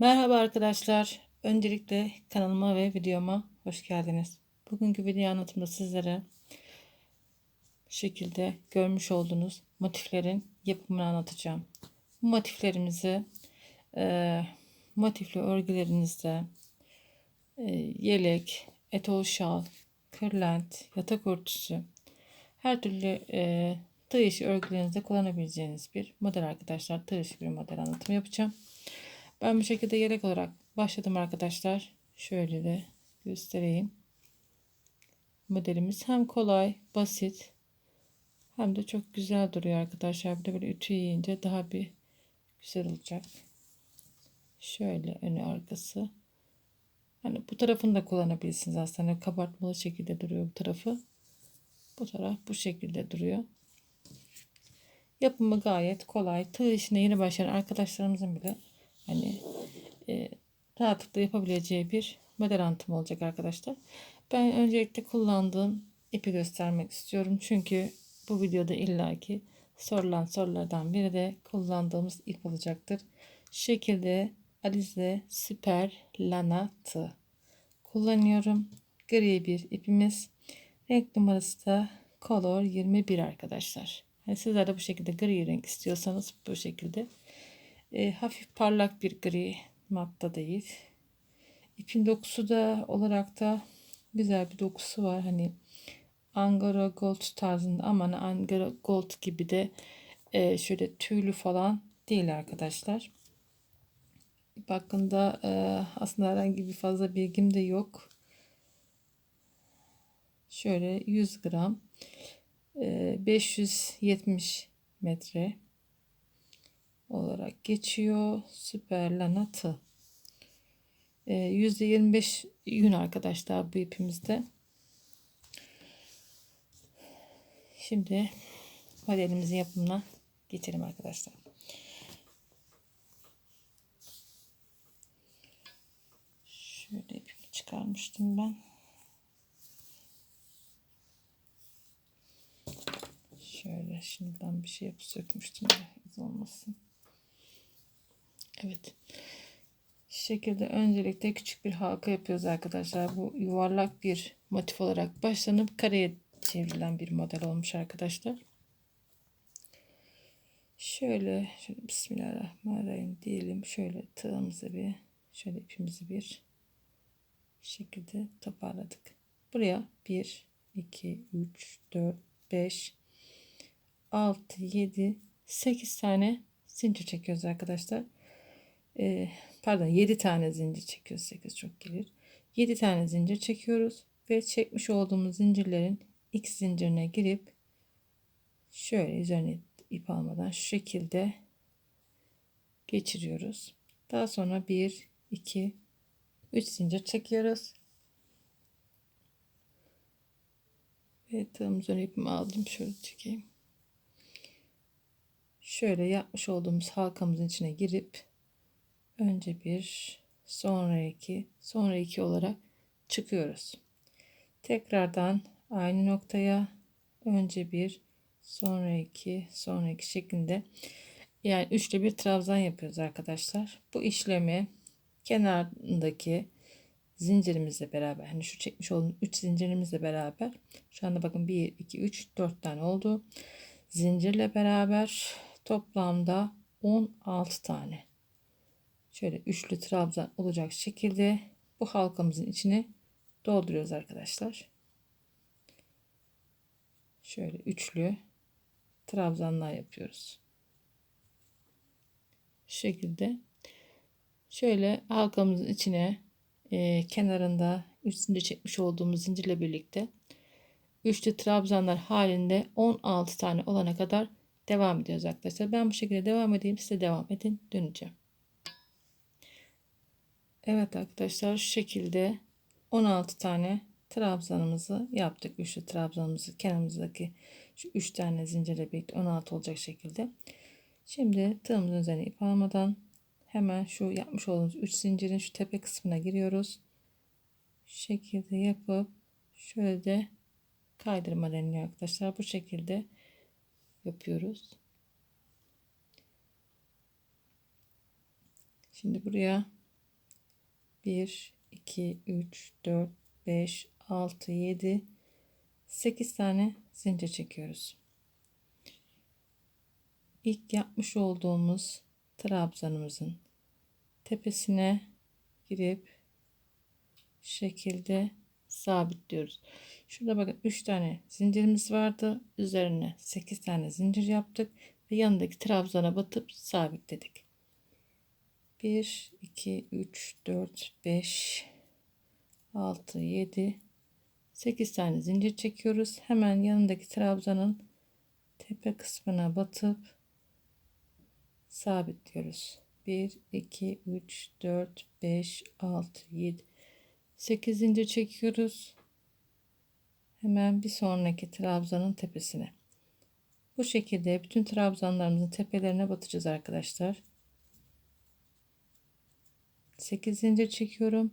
Merhaba arkadaşlar. Öncelikle kanalıma ve videoma hoş geldiniz. Bugünkü video anlatımda sizlere bu şekilde görmüş olduğunuz motiflerin yapımını anlatacağım. Bu motiflerimizi e, motifli örgülerinizde e, yelek, etol şal, kırlent, yatak örtüsü her türlü e, tığ işi örgülerinizde kullanabileceğiniz bir model arkadaşlar. Tığ işi bir model anlatımı yapacağım. Ben bu şekilde yelek olarak başladım arkadaşlar. Şöyle de göstereyim. Modelimiz hem kolay, basit hem de çok güzel duruyor arkadaşlar. Bir de böyle ütü yiyince daha bir güzel olacak. Şöyle önü arkası. Hani bu tarafını da kullanabilirsiniz aslında. Kabartmalı şekilde duruyor bu tarafı. Bu taraf bu şekilde duruyor. Yapımı gayet kolay. Tığ işine yeni başlayan arkadaşlarımızın bile hani e, rahatlıkla yapabileceği bir model anlatımı olacak arkadaşlar. Ben öncelikle kullandığım ipi göstermek istiyorum. Çünkü bu videoda illaki sorulan sorulardan biri de kullandığımız ip olacaktır. Şekilde Alize Süper Lana Tığ kullanıyorum. Gri bir ipimiz. Renk numarası da Color 21 arkadaşlar. Yani sizler de bu şekilde gri renk istiyorsanız bu şekilde e, hafif parlak bir gri matta değil. İpin dokusu da olarak da güzel bir dokusu var. Hani Angora Gold tarzında ama Angora Gold gibi de e, şöyle tüylü falan değil arkadaşlar. İp hakkında e, aslında herhangi bir fazla bilgim de yok. Şöyle 100 gram e, 570 metre olarak geçiyor. Süper lana tığ. E, %25 yün arkadaşlar bu ipimizde. Şimdi modelimizin yapımına geçelim arkadaşlar. Şöyle ipimi çıkarmıştım ben. Şöyle şimdiden bir şey yapıp sökmüştüm de olmasın. Evet. Şu şekilde öncelikle küçük bir halka yapıyoruz arkadaşlar. Bu yuvarlak bir motif olarak başlanıp kareye çevrilen bir model olmuş arkadaşlar. Şöyle, şöyle Bismillahirrahmanirrahim diyelim. Şöyle tığımızı bir, şöyle ipimizi bir şekilde toparladık. Buraya 1, 2, 3, 4, 5, 6, 7, 8 tane zincir çekiyoruz arkadaşlar e, pardon 7 tane zincir çekiyoruz. 8 çok gelir. 7 tane zincir çekiyoruz ve çekmiş olduğumuz zincirlerin x zincirine girip şöyle üzerine ip almadan şu şekilde geçiriyoruz. Daha sonra 1 2 3 zincir çekiyoruz. Ve tığımızın ipimi aldım. Şöyle çekeyim. Şöyle yapmış olduğumuz halkamızın içine girip önce bir sonra iki sonra iki olarak çıkıyoruz. Tekrardan aynı noktaya önce bir sonra iki sonra iki şeklinde yani üçlü bir trabzan yapıyoruz arkadaşlar. Bu işlemi kenardaki zincirimizle beraber hani şu çekmiş olduğum 3 zincirimizle beraber şu anda bakın 1 2 3 4 tane oldu. Zincirle beraber toplamda 16 tane şöyle üçlü trabzan olacak şekilde bu halkamızın içine dolduruyoruz arkadaşlar. Şöyle üçlü trabzanlar yapıyoruz. Şu şekilde şöyle halkamızın içine e, kenarında zincir çekmiş olduğumuz zincirle birlikte üçlü trabzanlar halinde 16 tane olana kadar devam ediyoruz arkadaşlar. Ben bu şekilde devam edeyim. Size devam edin. Döneceğim. Evet arkadaşlar şu şekilde 16 tane trabzanımızı yaptık. Üçlü trabzanımızı kenarımızdaki şu 3 tane zincirle birlikte 16 olacak şekilde. Şimdi tığımızın üzerine ip almadan hemen şu yapmış olduğumuz 3 zincirin şu tepe kısmına giriyoruz. Şu şekilde yapıp şöyle de kaydırma deniyor arkadaşlar. Bu şekilde yapıyoruz. Şimdi buraya 1 2 3 4 5 6 7 8 tane zincir çekiyoruz. İlk yapmış olduğumuz trabzanımızın tepesine girip şekilde sabitliyoruz. Şurada bakın 3 tane zincirimiz vardı. Üzerine 8 tane zincir yaptık ve yanındaki trabzana batıp sabitledik. 1 2 3 4 5 6 7 8 tane zincir çekiyoruz. Hemen yanındaki trabzanın tepe kısmına batıp sabitliyoruz. 1 2 3 4 5 6 7 8 zincir çekiyoruz. Hemen bir sonraki trabzanın tepesine. Bu şekilde bütün trabzanlarımızın tepelerine batacağız arkadaşlar. 8 zincir çekiyorum.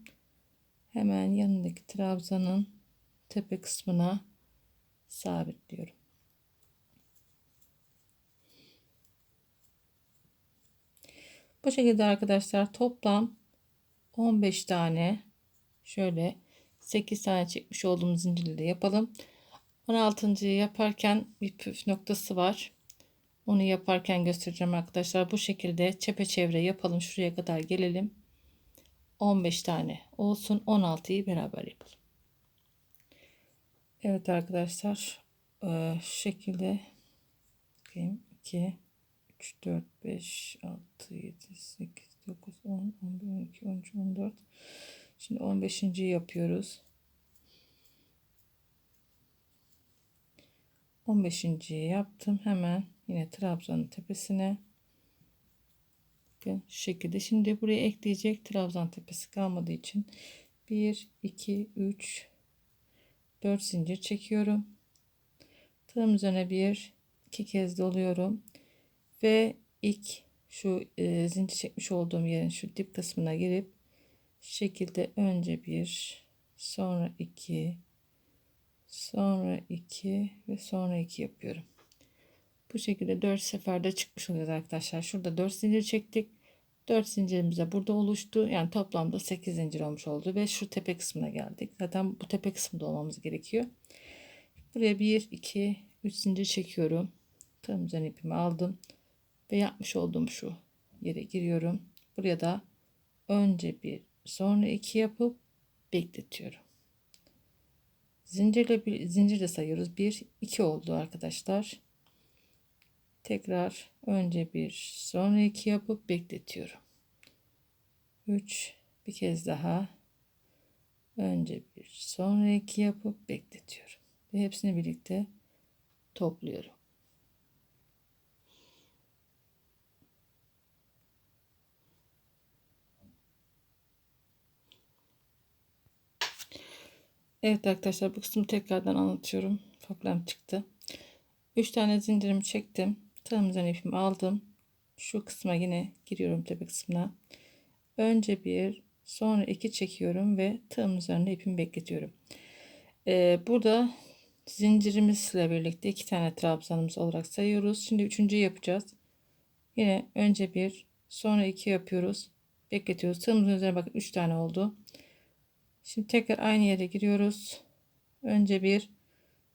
Hemen yanındaki trabzanın tepe kısmına sabitliyorum. Bu şekilde arkadaşlar toplam 15 tane şöyle 8 tane çekmiş olduğumuz zincirleri yapalım. 16. yaparken bir püf noktası var. Onu yaparken göstereceğim arkadaşlar. Bu şekilde çepeçevre yapalım. Şuraya kadar gelelim. 15 tane olsun. 16'yı beraber yapalım. Evet arkadaşlar. Ee, şu şekilde 2 3 4 5 6 7 8 9 10 11 12 13 14 Şimdi 15. yapıyoruz. 15. yaptım. Hemen yine trabzanın tepesine Bakın şu şekilde. Şimdi buraya ekleyecek trabzan tepesi kalmadığı için 1 2 3 4 zincir çekiyorum. Tığım üzerine bir iki kez doluyorum ve ilk şu e, zincir çekmiş olduğum yerin şu dip kısmına girip şekilde önce bir sonra iki sonra iki ve sonra iki yapıyorum. Bu şekilde 4 seferde çıkmış oluyor arkadaşlar. Şurada 4 zincir çektik. 4 zincirimiz de burada oluştu. Yani toplamda 8 zincir olmuş oldu ve şu tepe kısmına geldik. Zaten bu tepe kısmında olmamız gerekiyor. Buraya 1 2 3 zincir çekiyorum. Tığım üzerine ipimi aldım ve yapmış olduğum şu yere giriyorum. Buraya da önce bir sonra iki yapıp bekletiyorum. Zincirle bir zincir de sayıyoruz. 1 2 oldu arkadaşlar. Tekrar önce bir sonra iki yapıp bekletiyorum. 3 bir kez daha önce bir sonra iki yapıp bekletiyorum. Ve hepsini birlikte topluyorum. Evet arkadaşlar bu kısmı tekrardan anlatıyorum. Problem çıktı. 3 tane zincirimi çektim. Tığımızdan ipimi aldım. Şu kısma yine giriyorum tepe kısmına. Önce bir sonra iki çekiyorum ve tığım üzerine ipimi bekletiyorum. Ee, burada zincirimizle birlikte iki tane trabzanımız olarak sayıyoruz. Şimdi üçüncüyü yapacağız. Yine önce bir sonra iki yapıyoruz. Bekletiyoruz. Tığımızın üzerine bakın üç tane oldu. Şimdi tekrar aynı yere giriyoruz. Önce bir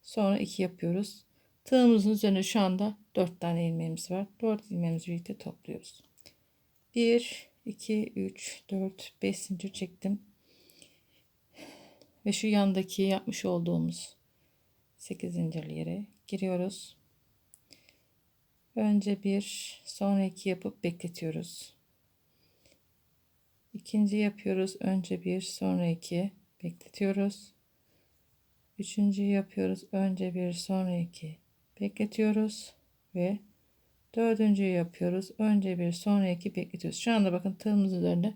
sonra iki yapıyoruz. Tığımızın üzerine şu anda 4 tane ilmeğimiz var. 4 ilmeğimizi birlikte topluyoruz. 1 2 3 4 5 zincir çektim. Ve şu yandaki yapmış olduğumuz 8 zincirli yere giriyoruz. Önce bir, sonra iki yapıp bekletiyoruz. İkinci yapıyoruz. Önce bir, sonra iki bekletiyoruz. Üçüncü yapıyoruz. Önce bir, sonra iki bekletiyoruz ve dördüncü yapıyoruz. Önce bir, sonra iki bekletiyoruz. Şu anda bakın tığımız üzerinde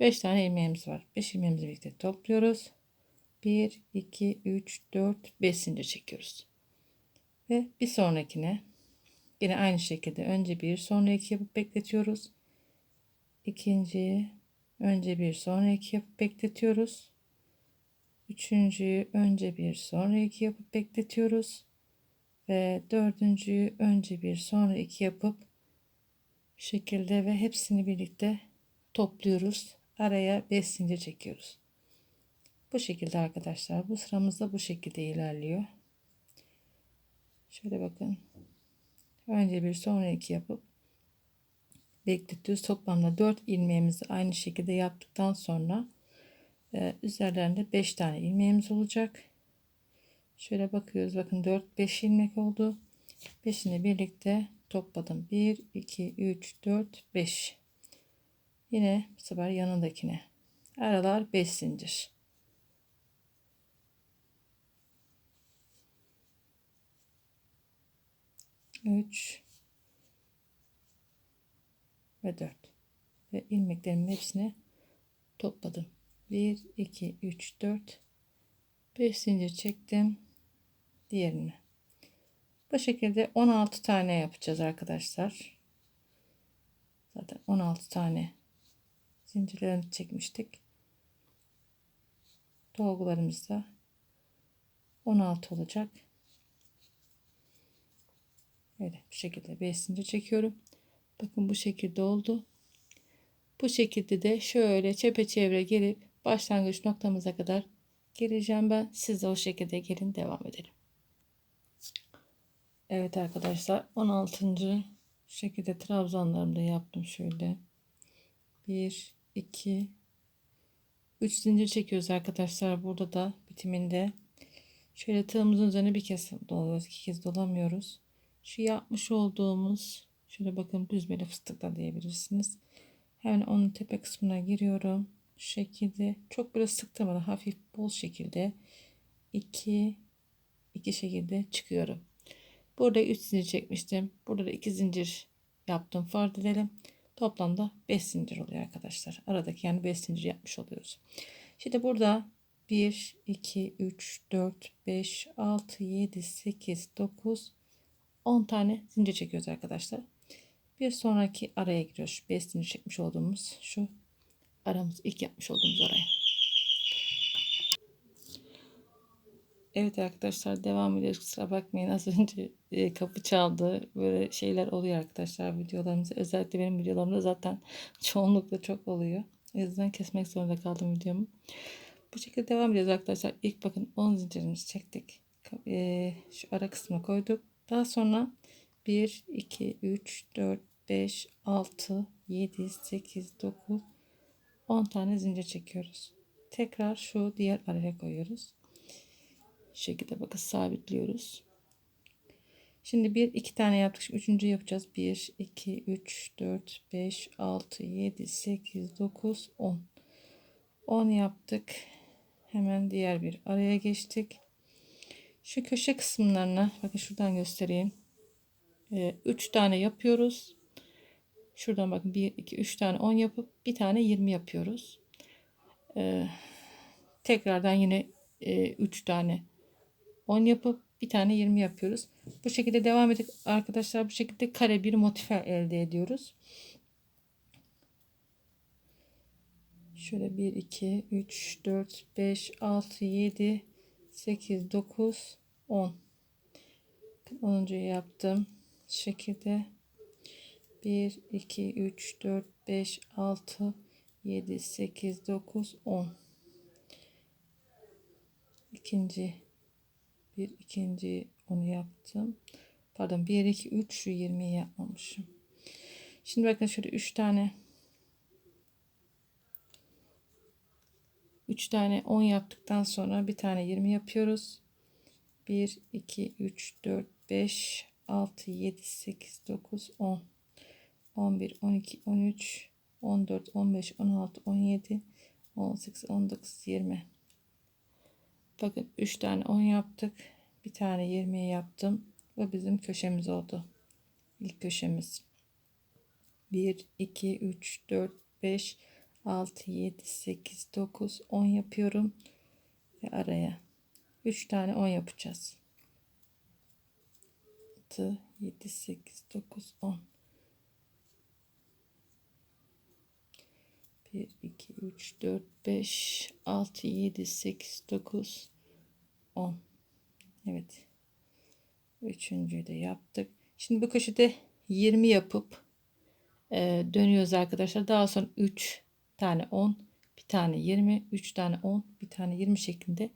5 tane ilmeğimiz var. 5 ilmeğimizi birlikte topluyoruz. 1, 2, 3, 4, 5 zincir çekiyoruz. Ve bir sonrakine yine aynı şekilde önce bir, sonra iki yapıp bekletiyoruz. İkinciyi önce bir, sonra iki yapıp bekletiyoruz. Üçüncüyü önce bir, sonra iki yapıp bekletiyoruz ve dördüncüyü önce bir sonra iki yapıp şekilde ve hepsini birlikte topluyoruz araya 5 zincir çekiyoruz. Bu şekilde arkadaşlar. Bu sıramızda bu şekilde ilerliyor. Şöyle bakın. Önce bir sonra iki yapıp bekletiyoruz. Toplamda 4 ilmeğimizi aynı şekilde yaptıktan sonra e, üzerlerinde 5 tane ilmeğimiz olacak. Şöyle bakıyoruz. Bakın 4 5 ilmek oldu. 5'ini birlikte topladım. 1 2 3 4 5. Yine bu sefer yanındakine. Aralar 5 zincir. Üç ve dört ve ilmeklerimin hepsini topladım. 1 2 3 4 5 zincir çektim diğerini. Bu şekilde 16 tane yapacağız arkadaşlar. Zaten 16 tane zincirlerini çekmiştik. Dolgularımız da 16 olacak. Evet bu şekilde 5 zincir çekiyorum. Bakın bu şekilde oldu. Bu şekilde de şöyle çepeçevre gelip başlangıç noktamıza kadar geleceğim ben. Siz de o şekilde gelin devam edelim. Evet arkadaşlar 16. şekilde trabzanlarımı da yaptım şöyle. 1 2 3 zincir çekiyoruz arkadaşlar. Burada da bitiminde şöyle tığımızın üzerine bir kez doluyoruz. iki kez dolamıyoruz. Şu yapmış olduğumuz şöyle bakın büzmeli fıstıkla diyebilirsiniz. Hemen onun tepe kısmına giriyorum. Şu şekilde çok böyle sıktırmadan hafif bol şekilde iki iki şekilde çıkıyorum. Burada 3 zincir çekmiştim. Burada da 2 zincir yaptım. Fark edelim. Toplamda 5 zincir oluyor arkadaşlar. Aradaki yani 5 zincir yapmış oluyoruz. Şimdi burada 1, 2, 3, 4, 5, 6, 7, 8, 9, 10 tane zincir çekiyoruz arkadaşlar. Bir sonraki araya giriyoruz. 5 zincir çekmiş olduğumuz şu aramız ilk yapmış olduğumuz araya. Evet arkadaşlar devam ediyoruz. Kusura bakmayın az önce e, kapı çaldı. Böyle şeyler oluyor arkadaşlar videolarımızda. Özellikle benim videolarımda zaten çoğunlukla çok oluyor. O yüzden kesmek zorunda kaldım videomu. Bu şekilde devam ediyoruz arkadaşlar. İlk bakın 10 zincirimizi çektik. E, şu ara kısmına koyduk. Daha sonra 1, 2, 3, 4, 5, 6, 7, 8, 9, 10 tane zincir çekiyoruz. Tekrar şu diğer araya koyuyoruz. Şekilde bakın sabitliyoruz. Şimdi bir iki tane yaptık. Şimdi üçüncü yapacağız. 1, 2, 3, 4, 5, 6, 7, 8, 9, 10. 10 yaptık. Hemen diğer bir araya geçtik. Şu köşe kısımlarına bakın şuradan göstereyim. 3 ee, tane yapıyoruz. Şuradan bakın 1, 2, 3 tane 10 yapıp bir tane 20 yapıyoruz. Ee, tekrardan yine e, 3 tane 10 yapıp bir tane 20 yapıyoruz. Bu şekilde devam edip arkadaşlar bu şekilde kare bir motif elde ediyoruz. Şöyle 1, 2, 3, 4, 5, 6, 7, 8, 9, 10. 10. yaptım. Şu şekilde 1, 2, 3, 4, 5, 6, 7, 8, 9, 10. İkinci bir ikinci onu yaptım. Pardon 1, 2, 3 şu 20'yi yapmamışım. Şimdi bakın şöyle 3 tane 3 tane 10 yaptıktan sonra bir tane 20 yapıyoruz. 1, 2, 3, 4, 5, 6, 7, 8, 9, 10. 11, 12, 13, 14, 15, 16, 17, 18, 19, 20. Bakın 3 tane 10 yaptık. Bir tane 20 yaptım. Bu bizim köşemiz oldu. İlk köşemiz. 1, 2, 3, 4, 5, 6, 7, 8, 9, 10 yapıyorum. Ve araya 3 tane 10 yapacağız. 6, 7, 8, 9, 10. 1, 2, 3, 4, 5, 6, 7, 8, 9, 10. Evet. Üçüncüyü de yaptık. Şimdi bu köşede 20 yapıp e, dönüyoruz arkadaşlar. Daha sonra 3 tane 10 bir tane 20, 3 tane 10, bir tane 20 şeklinde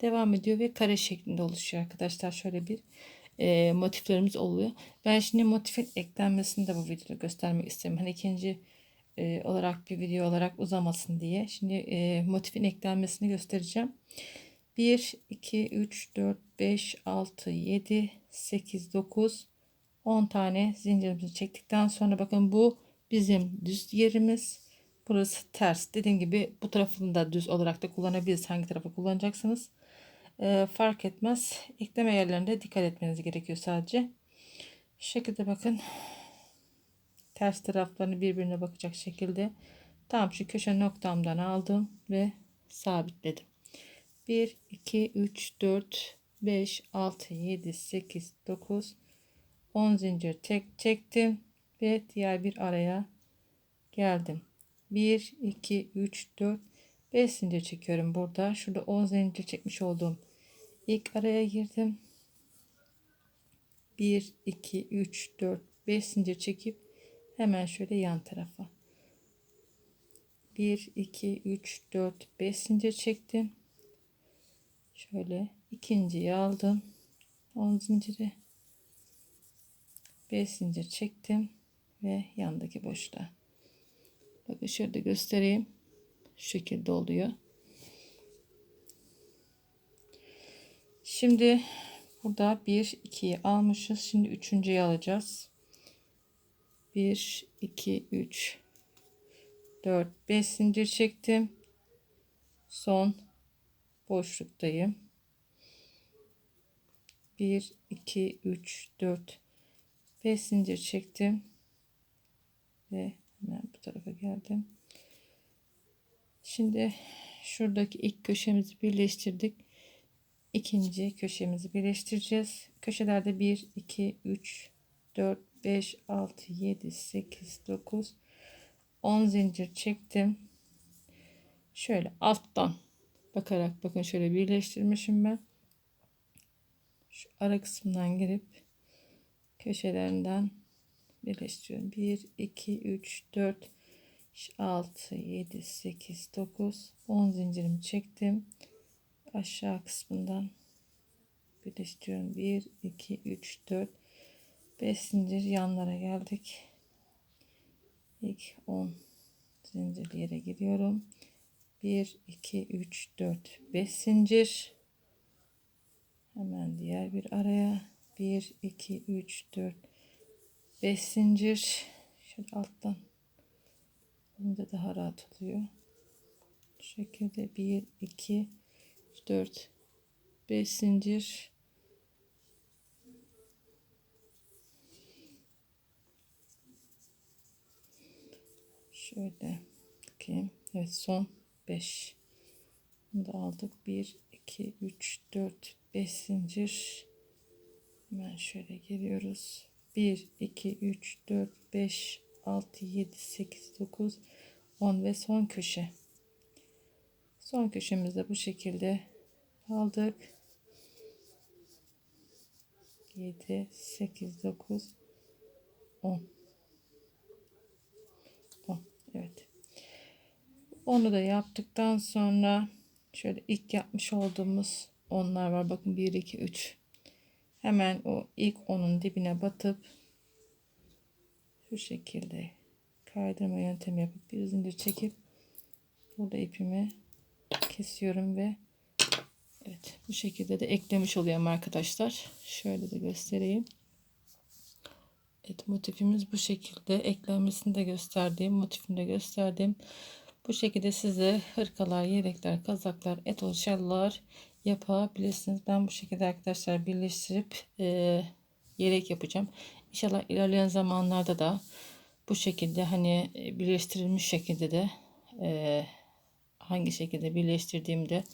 devam ediyor ve kare şeklinde oluşuyor arkadaşlar. Şöyle bir e, motiflerimiz oluyor. Ben şimdi motifin eklenmesini de bu videoda göstermek istedim. Hani ikinci e, olarak bir video olarak uzamasın diye. Şimdi e, motifin eklenmesini göstereceğim. 1, 2, 3, 4, 5, 6, 7, 8, 9, 10 tane zincirimizi çektikten sonra bakın bu bizim düz yerimiz. Burası ters. Dediğim gibi bu tarafını da düz olarak da kullanabiliriz. Hangi tarafı kullanacaksınız? Ee, fark etmez. Ekleme yerlerinde dikkat etmeniz gerekiyor sadece. Şu şekilde bakın. Ters taraflarını birbirine bakacak şekilde. Tam şu köşe noktamdan aldım ve sabitledim. 1, 2, 3, 4, 5, 6, 7, 8, 9, 10 zincir tek çektim ve diğer bir araya geldim. 1, 2, 3, 4, 5 zincir çekiyorum burada. Şurada 10 zincir çekmiş olduğum ilk araya girdim. 1, 2, 3, 4, 5 zincir çekip hemen şöyle yan tarafa. 1, 2, 3, 4, 5 zincir çektim. Şöyle ikinciyi aldım. 10 zinciri 5 zincir çektim ve yandaki boşluğa. Bakın şöyle göstereyim. Şu şekilde oluyor. Şimdi burada 1 2'yi almışız. Şimdi üçüncüyü alacağız. 1 2 3 4 5 zincir çektim. Son boşluktayım. 1 2 3 4 5 zincir çektim ve hemen bu tarafa geldim. Şimdi şuradaki ilk köşemizi birleştirdik. İkinci köşemizi birleştireceğiz. Köşelerde 1 2 3 4 5 6 7 8 9 10 zincir çektim. Şöyle alttan bakarak bakın şöyle birleştirmişim ben. Şu ara kısmından girip köşelerinden birleştiriyorum. 1 2 3 4 6 7 8 9 10 zincirimi çektim. Aşağı kısmından birleştiriyorum. 1 2 3 4 5 zincir yanlara geldik. İlk 10 zincir yere giriyorum. 1 2 3 4 5 zincir. Hemen diğer bir araya. 1 2 3 4 5 zincir. Şöyle alttan. Bunda daha rahat oluyor. Şu şekilde 1 2 4 5 zincir. Şöyle bakayım. Evet son 5 bunu da aldık. 1 2 3 4 5 zincir. Hemen şöyle geliyoruz. 1 2 3 4 5 6 7 8 9 10 ve son köşe. Son köşemizde bu şekilde aldık. 7 8 9 10 10 evet onu da yaptıktan sonra şöyle ilk yapmış olduğumuz onlar var. Bakın 1 2 3. Hemen o ilk onun dibine batıp şu şekilde kaydırma yöntemi yapıp bir zincir çekip burada ipimi kesiyorum ve evet bu şekilde de eklemiş oluyorum arkadaşlar. Şöyle de göstereyim. Evet motifimiz bu şekilde eklenmesini de gösterdiğim motifini de gösterdim. Bu şekilde size hırkalar, yelekler, kazaklar, etol, şallar yapabilirsiniz. Ben bu şekilde arkadaşlar birleştirip e, yelek yapacağım. İnşallah ilerleyen zamanlarda da bu şekilde hani e, birleştirilmiş şekilde de e, hangi şekilde birleştirdiğimde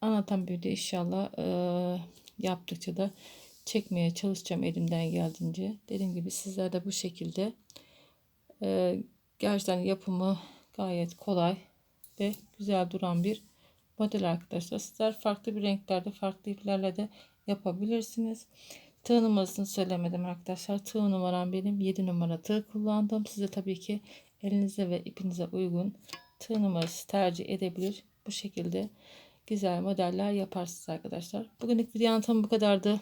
anlatan bir de inşallah e, yaptıkça da çekmeye çalışacağım elimden geldiğince. Dediğim gibi sizler de bu şekilde e, gerçekten yapımı Gayet kolay ve güzel duran bir model arkadaşlar. Sizler farklı bir renklerde farklı iplerle de yapabilirsiniz. Tığ numarasını söylemedim arkadaşlar. Tığ numaram benim 7 numara tığ kullandım. Size tabii ki elinize ve ipinize uygun tığ numarası tercih edebilir. Bu şekilde güzel modeller yaparsınız arkadaşlar. Bugünlük video anlatımı bu kadardı.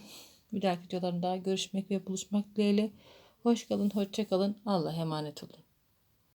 Bir dahaki videolarımda görüşmek ve buluşmak dileğiyle. Hoş kalın, hoşça kalın. Allah'a emanet olun.